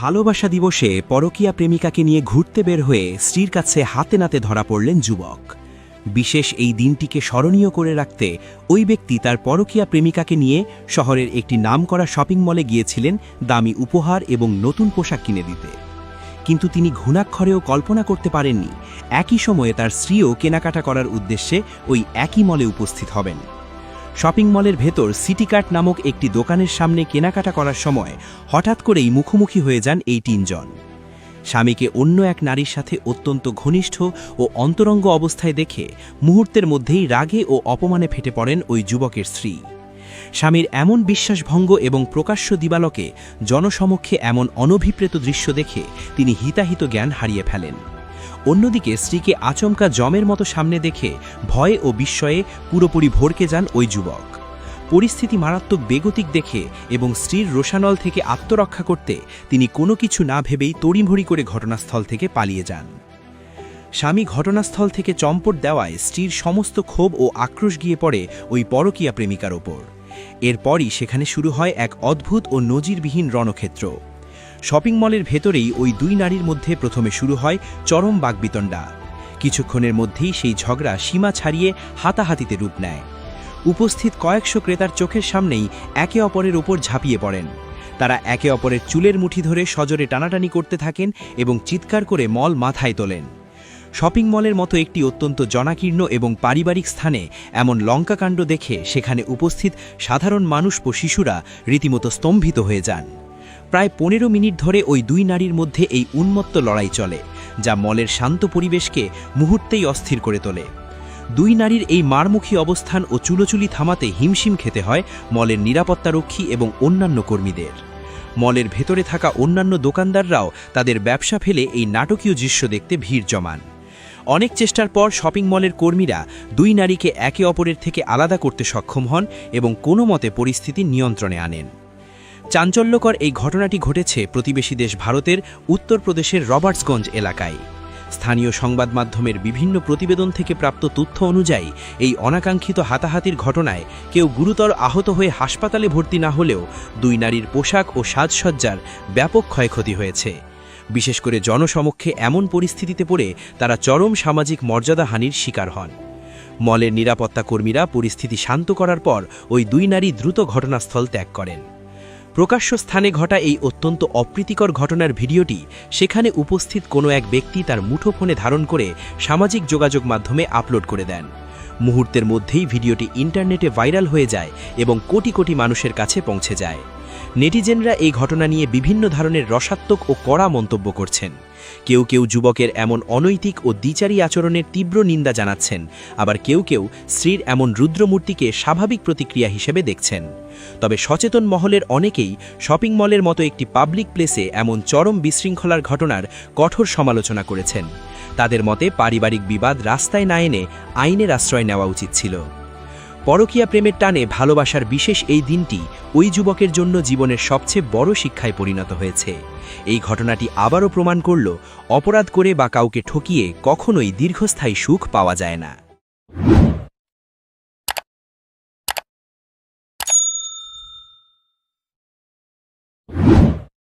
ভালোবাসা দিবসে পরকীয়া প্রেমিকাকে নিয়ে ঘুরতে বের হয়ে স্ত্রীর কাছে হাতে নাতে ধরা পড়লেন যুবক। বিশেষ এই দিনটিকে স্মরণীয় করে রাখতে ওই ব্যক্তি তার পরকীয়া প্রেমিকাকে নিয়ে শহরের একটি নামকরা শপিং মলে গিয়েছিলেন দামি উপহার এবং নতুন পোশাক কিনে দিতে। কিন্তু তিনি ঘুণাক্ষরেও কল্পনা করতে পারেননি। একই সময়ে তার স্ত্রীও কেনাকাটা করার উদ্দেশ্যে ওই একই মলে উপস্থিত হবেন। শপিং মলের ভেতর সিটি কার্ট নামক একটি দোকানের সামনে কেনাকাটা করার সময় হঠাৎ করেই মুখোমুখি হয়ে যান এই তিনজন। স্বামীকে অন্য এক নারীর সাথে অত্যন্ত ঘনিষ্ঠ ও অন্তরঙ্গ অবস্থায় দেখে মুহূর্তের মধ্যেই রাগে ও অপমানে ফেটে পড়েন ওই যুবকের স্ত্রী। স্বামীর এমন বিশ্বাসভঙ্গ এবং প্রকাশ্য দিবালকে জনসমক্ষে এমন অনভিপ্রেত দৃশ্য দেখে তিনি হিতাহিত জ্ঞান হারিয়ে ফেলেন। অন্যদিকে স্ত্রীকে আচমকা জমের মতো সামনে দেখে ভয়ে ও বিস্ময়ে পুরোপুরি ভরকে যান ওই যুবক। পরিস্থিতি মারাত্মক বেগতিক দেখে এবং স্ত্রীর রোষানল থেকে আত্মরক্ষা করতে তিনি কোনো কিছু না ভেবেই তড়িমড়ি করে ঘটনাস্থল থেকে পালিয়ে যান। স্বামী ঘটনাস্থল থেকে চম্পট দেওয়ায় স্ত্রীর সমস্ত ক্ষোভ ও আক্রোশ গিয়ে পড়ে ওই পরকীয়া প্রেমিকার ওপর। এরপরই সেখানে শুরু হয় এক অদ্ভুত ও নজিরবিহীন রণক্ষেত্র। শপিং মলের ভেতরেই ওই দুই নারীর মধ্যে প্রথমে শুরু হয় চরম বাগবিতণ্ডা কিছুক্ষণের মধ্যেই সেই ঝগড়া সীমা ছাড়িয়ে হাতাহাতিতে রূপ নেয়। উপস্থিত কয়েকশো ক্রেতার চোখের সামনেই একে অপরের ওপর ঝাঁপিয়ে পড়েন। তারা একে অপরের চুলের মুঠি ধরে সজোরে টানাটানি করতে থাকেন এবং চিৎকার করে মল মাথায় তোলেন। শপিং মলের মতো একটি অত্যন্ত জনাকীর্ণ এবং পারিবারিক স্থানে এমন লঙ্কাকাণ্ড দেখে সেখানে উপস্থিত সাধারণ মানুষ ও শিশুরা রীতিমতো স্তম্ভিত হয়ে যান। প্রায় পনেরো মিনিট ধরে ওই দুই নারীর মধ্যে এই উন্মত্ত লড়াই চলে, যা মলের শান্ত পরিবেশকে মুহূর্তেই অস্থির করে তোলে। দুই নারীর এই মারমুখী অবস্থান ও চুলোচুলি থামাতে হিমশিম খেতে হয় মলের নিরাপত্তারক্ষী এবং অন্যান্য কর্মীদের। মলের ভেতরে থাকা অন্যান্য দোকানদাররাও তাদের ব্যবসা ফেলে এই নাটকীয় দৃশ্য দেখতে ভিড় জমান। অনেক চেষ্টার পর শপিং মলের কর্মীরা দুই নারীকে একে অপরের থেকে আলাদা করতে সক্ষম হন এবং কোনো মতে পরিস্থিতি নিয়ন্ত্রণে আনেন। চাঞ্চল্যকর এই ঘটনাটি ঘটেছে প্রতিবেশী দেশ ভারতের উত্তরপ্রদেশের রবার্টসগঞ্জ এলাকায়। স্থানীয় সংবাদ মাধ্যমের বিভিন্ন প্রতিবেদন থেকে প্রাপ্ত তথ্য অনুযায়ী, এই অনাকাঙ্ক্ষিত হাতাহাতির ঘটনায় কেউ গুরুতর আহত হয়ে হাসপাতালে ভর্তি না হলেও দুই নারীর পোশাক ও সাজসজ্জার ব্যাপক ক্ষয়ক্ষতি হয়েছে। বিশেষ করে জনসমক্ষে এমন পরিস্থিতিতে পড়ে তারা চরম সামাজিক মর্যাদাহানির শিকার হন। মলের নিরাপত্তা কর্মীরা পরিস্থিতি শান্ত করার পর ওই দুই নারী দ্রুত ঘটনাস্থল ত্যাগ করেন। প্রকাশ্য স্থানে ঘটা এই অত্যন্ত অপ্রীতিকর ঘটনার ভিডিওটি সেখানে উপস্থিত কোনো এক ব্যক্তি তার মুঠোফোনে ধারণ করে সামাজিক যোগাযোগ মাধ্যমে আপলোড করে দেন। মুহূর্তের মধ্যেই ভিডিওটি ইন্টারনেটে ভাইরাল হয়ে যায় এবং কোটি কোটি মানুষের কাছে পৌঁছে যায়। নেটিজেনরা এই ঘটনা নিয়ে বিভিন্ন ধরনের রসাত্মক ও কড়া মন্তব্য করছেন। কেউ কেউ যুবকের এমন অনৈতিক ও দ্বিচারী আচরণের তীব্র নিন্দা জানাচ্ছেন, আবার কেউ কেউ স্ত্রীর এমন রুদ্রমূর্তিকে স্বাভাবিক প্রতিক্রিয়া হিসেবে দেখছেন। তবে সচেতন মহলের অনেকেই শপিং মলের মতো একটি পাবলিক প্লেসে এমন চরম বিশৃঙ্খলার ঘটনার কঠোর সমালোচনা করেছেন। তাদের মতে পারিবারিক বিবাদ রাস্তায় না এনে আইনের আশ্রয় নেওয়া উচিত ছিল। পরকীয়া প্রেমের টানে ভালোবাসার বিশেষ এই দিনটি ওই যুবকের জন্য জীবনের সবচেয়ে বড় শিক্ষায় পরিণত হয়েছে। এই ঘটনাটি আবারও প্রমাণ করল, অপরাধ করে বা কাউকে ঠকিয়ে কখনোই দীর্ঘস্থায়ী সুখ পাওয়া যায় না।